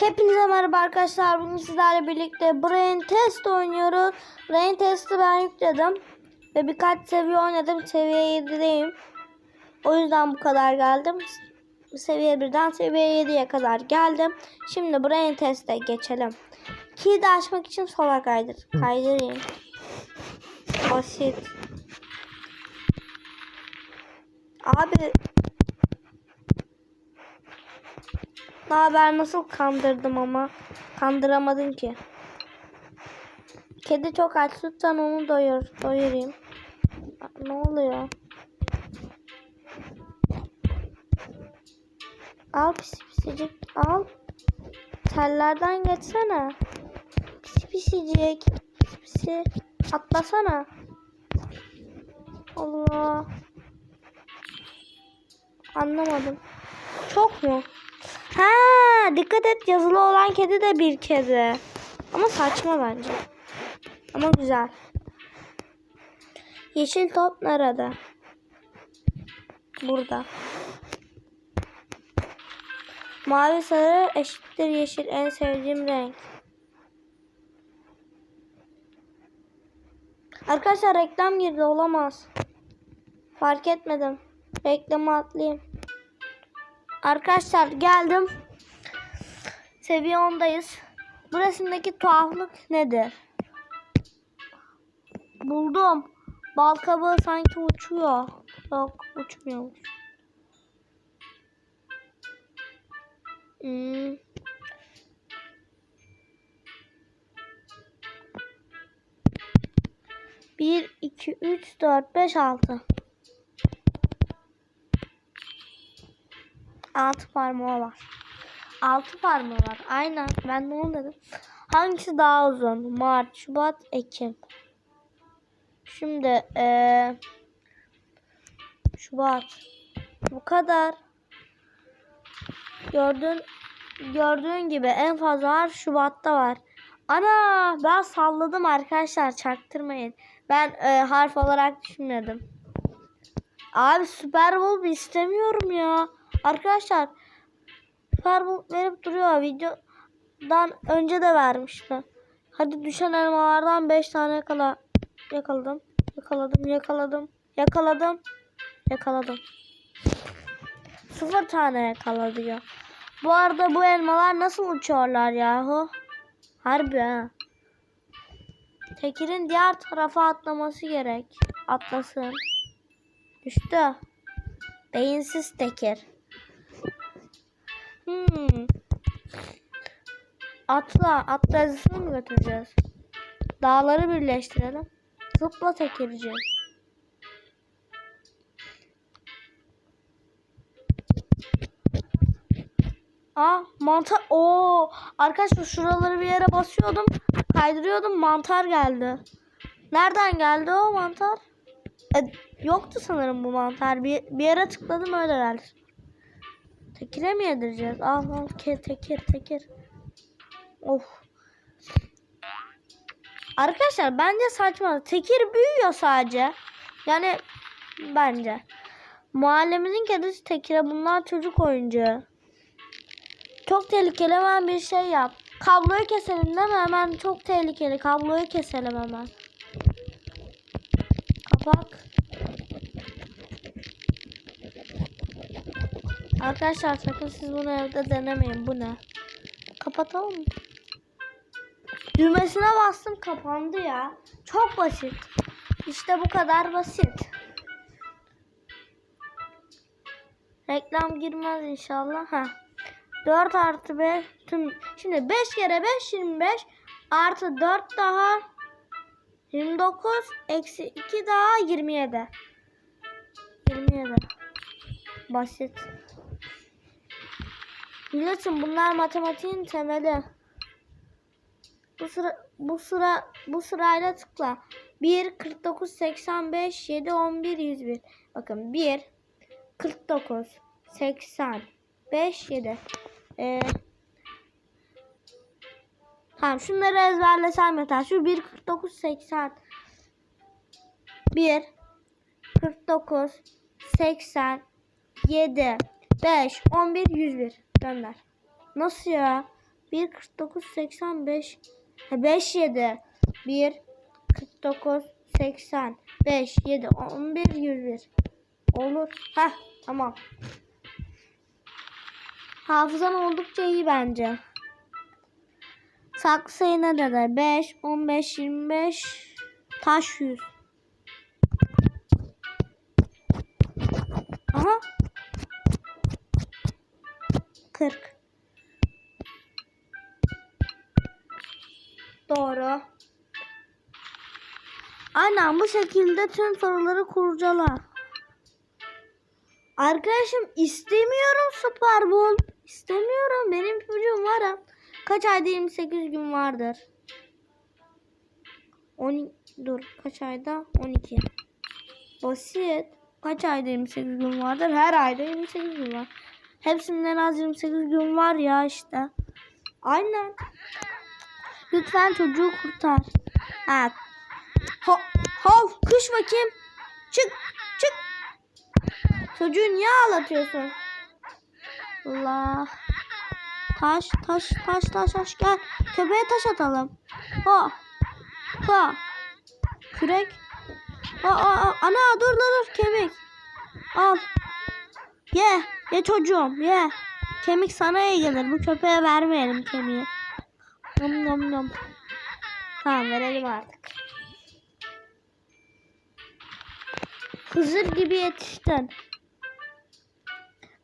Hepinize merhaba arkadaşlar. Bugün sizlerle birlikte Brain Test oynuyoruz. Brain Test'i ben yükledim. Ve birkaç seviye oynadım. Seviye 7'deyim. O yüzden bu kadar geldim. Seviye 1'den seviye 7'ye kadar geldim. Şimdi Brain Test'e geçelim. Key'i de açmak için sola kaydır. Kaydırayım. Basit. Abi Ne haber nasıl kandırdım ama kandıramadım ki. Kedi çok aç lütfen onu doyur, doyurayım. Ne oluyor? Al pisi pisicik al. Tellerden geçsene. Pisi pisicik. Pisi pisi. Atlasana. Allah. Anlamadım. Çok mu? Ha, dikkat et yazılı olan kedi de bir kedi. Ama saçma bence. Ama güzel. Yeşil top nerede? Burada. Mavi sarı eşittir yeşil en sevdiğim renk. Arkadaşlar reklam girdi olamaz. Fark etmedim. Reklamı atlayayım. Arkadaşlar geldim. Seviye 10'dayız. Burasındaki tuhaflık nedir? Buldum. Bal kabağı sanki uçuyor. Yok uçmuyormuş. Hmm. Bir, iki, üç, dört, beş, altı. Altı parmağı var. Altı parmağı var. Aynen. Ben de onu dedim. Hangisi daha uzun? Mart, Şubat, Ekim. Şimdi ee, Şubat. Bu kadar. Gördüğün gördüğün gibi en fazla var Şubat'ta var. Ana ben salladım arkadaşlar çaktırmayın. Ben e, harf olarak düşünmedim. Abi Super Bowl istemiyorum ya. Arkadaşlar Super Bowl verip duruyor. Videodan önce de vermişti. Hadi düşen elmalardan 5 tane yakala. Yakaladım. Yakaladım. Yakaladım. Yakaladım. Yakaladım. Sıfır tane yakaladı ya. Bu arada bu elmalar nasıl uçuyorlar yahu? Harbi ha. Tekir'in diğer tarafa atlaması gerek. Atlasın. Düştü. Beyinsiz Tekir. Hmm. Atla. Atla yazısını mı götüreceğiz? Dağları birleştirelim. Zıpla Tekirci. Aa mantar. Oo arkadaşlar şuraları bir yere basıyordum. Kaydırıyordum mantar geldi. Nereden geldi o mantar? E, yoktu sanırım bu mantar. Bir, bir yere tıkladım öyle geldi. Tekire mi yedireceğiz? Al al ke, tekir tekir. Of. Arkadaşlar bence saçma. Tekir büyüyor sadece. Yani bence. Mahallemizin kedisi Tekir'e bunlar çocuk oyuncağı. Çok tehlikeli hemen bir şey yap. Kabloyu keselim değil mi? Hemen çok tehlikeli. Kabloyu keselim hemen. Kapak. Arkadaşlar sakın siz bunu evde denemeyin. Bu ne? Kapatalım mı? Düğmesine bastım kapandı ya. Çok basit. İşte bu kadar basit. Reklam girmez inşallah. Ha. 4 artı 5 tüm şimdi 5 kere 5 25 artı 4 daha 29 eksi 2 daha 27 27 basit. Biliyorsun bunlar matematiğin temeli. Bu sıra bu sıra bu sırayla tıkla. 1 49 85 7 11 101 bakın 1 49 85 7 ee, tamam şunları ezberlesem yeter. Şu 1 49 80 1 49 80 7 5 11 101 gönder. Nasıl ya? 1 49 85 5 7 1 49 80 5 7 11 101 Olur. Heh tamam. Hafızan oldukça iyi bence. Saklı sayı ne dedi? 5, 15, 25, taş 100. Aha. 40. Doğru. Aynen bu şekilde tüm soruları kurcala. Arkadaşım istemiyorum Super Bowl. İstemiyorum. Benim çocuğum var ha. Kaç ayda 28 gün vardır? 10 dur kaç ayda? 12. Basit. Kaç ayda 28 gün vardır? Her ayda 28 gün var. Hepsinden az 28 gün var ya işte. Aynen. Lütfen çocuğu kurtar. Ha. Ho, hov, kış bakayım. Çık, çık. Çocuğu niye ağlatıyorsun? Allah. Taş, taş, taş, taş, taş gel. Köpeğe taş atalım. Ha. Ha. Kürek. Aa, aa, ana dur dur dur kemik. Al. Ye. Ye çocuğum ye. Kemik sana iyi gelir. Bu köpeğe vermeyelim kemiği. Nom nom nom. Tamam verelim artık. Hızır gibi yetiştin.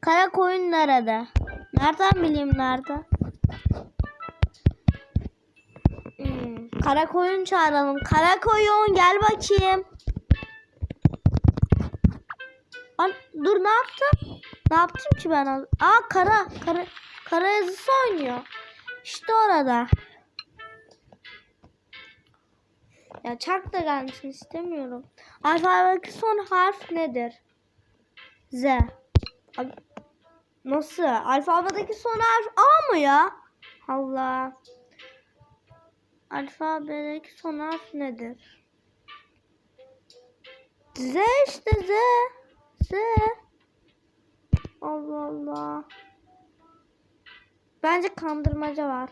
Kara koyun nerede? Nereden bileyim nerede? Hmm, kara koyun çağıralım. Kara koyun gel bakayım. An dur ne yaptım? Ne yaptım ki ben? Aa kara. Kara, kara yazısı oynuyor. İşte orada. Ya çark da gelmişsin istemiyorum. Alfabedeki son harf nedir? Z. Abi, Nasıl? Alfabedeki son harf A mı ya? Allah. Alfabedeki son harf nedir? Z işte Z. Z. Allah Allah. Bence kandırmaca var.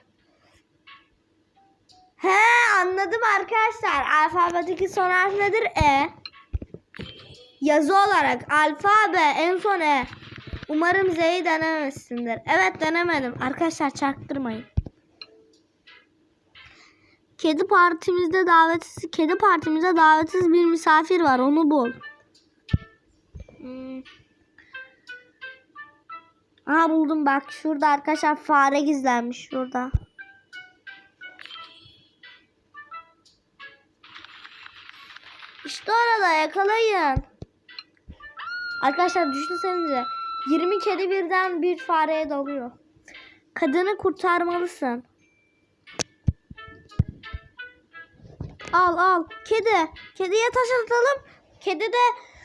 He anladım arkadaşlar. Alfabedeki son harf nedir? E. Yazı olarak alfabe en son E. Umarım Z'yi denememişsindir. Evet denemedim. Arkadaşlar çaktırmayın. Kedi partimizde davetsiz kedi partimizde davetsiz bir misafir var. Onu bul. Hmm. Aha buldum bak. Şurada arkadaşlar fare gizlenmiş şurada. İşte orada yakalayın. Arkadaşlar düşünsenize. 20 kedi birden bir fareye dalıyor. Kadını kurtarmalısın. Al al. Kedi. Kediye taş atalım. Kedi de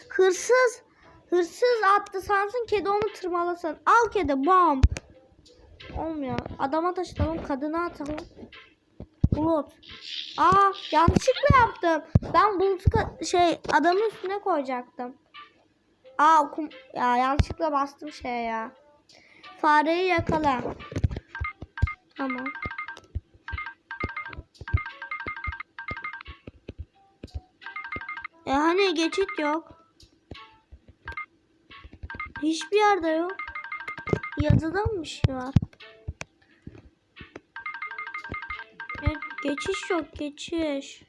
hırsız. Hırsız attı sansın. Kedi onu tırmalasın. Al kedi. Bam. Olmuyor. Adama taş atalım. Kadına atalım. Bulut. Aa yanlışlıkla yaptım. Ben bulutu şey adamın üstüne koyacaktım. Aa kum ya yanlışlıkla bastım şeye ya. Fareyi yakala. Tamam. E hani geçit yok. Hiçbir yerde yok. Yazıda mı şey var? Geçiş yok geçiş.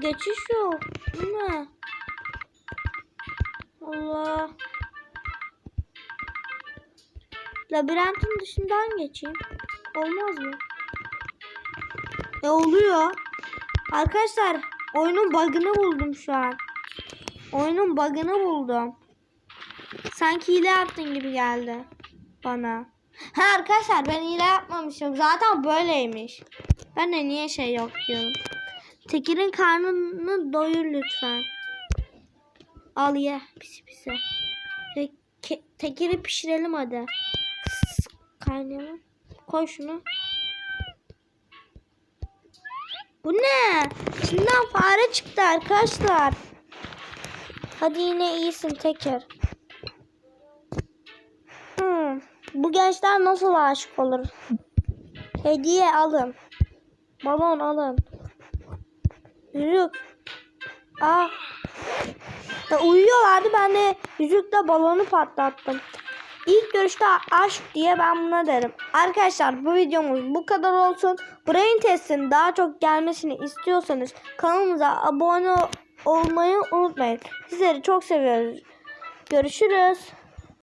Geçiş yok. Bu ne? Allah. Labirentin dışından geçeyim. Olmaz mı? E oluyor. Arkadaşlar oyunun bug'ını buldum şu an. Oyunun bug'ını buldum. Sanki hile yaptın gibi geldi bana. Ha arkadaşlar ben hile yapmamışım. Zaten böyleymiş. Ben de niye şey yok diyorum. Tekir'in karnını doyur lütfen. Al ye. Ve ke- tekeri pişirelim hadi. Kaynayalım. Koy şunu. Bu ne? İçinden fare çıktı arkadaşlar. Hadi yine iyisin teker. Hmm, Bu gençler nasıl aşık olur? Hediye alın. Balon alın. Yüzük. Aa. Ya uyuyorlardı ben de yüzükle balonu patlattım. İlk görüşte aşk diye ben buna derim. Arkadaşlar bu videomuz bu kadar olsun. Brain Test'in daha çok gelmesini istiyorsanız kanalımıza abone olmayı unutmayın. Sizleri çok seviyoruz. Görüşürüz.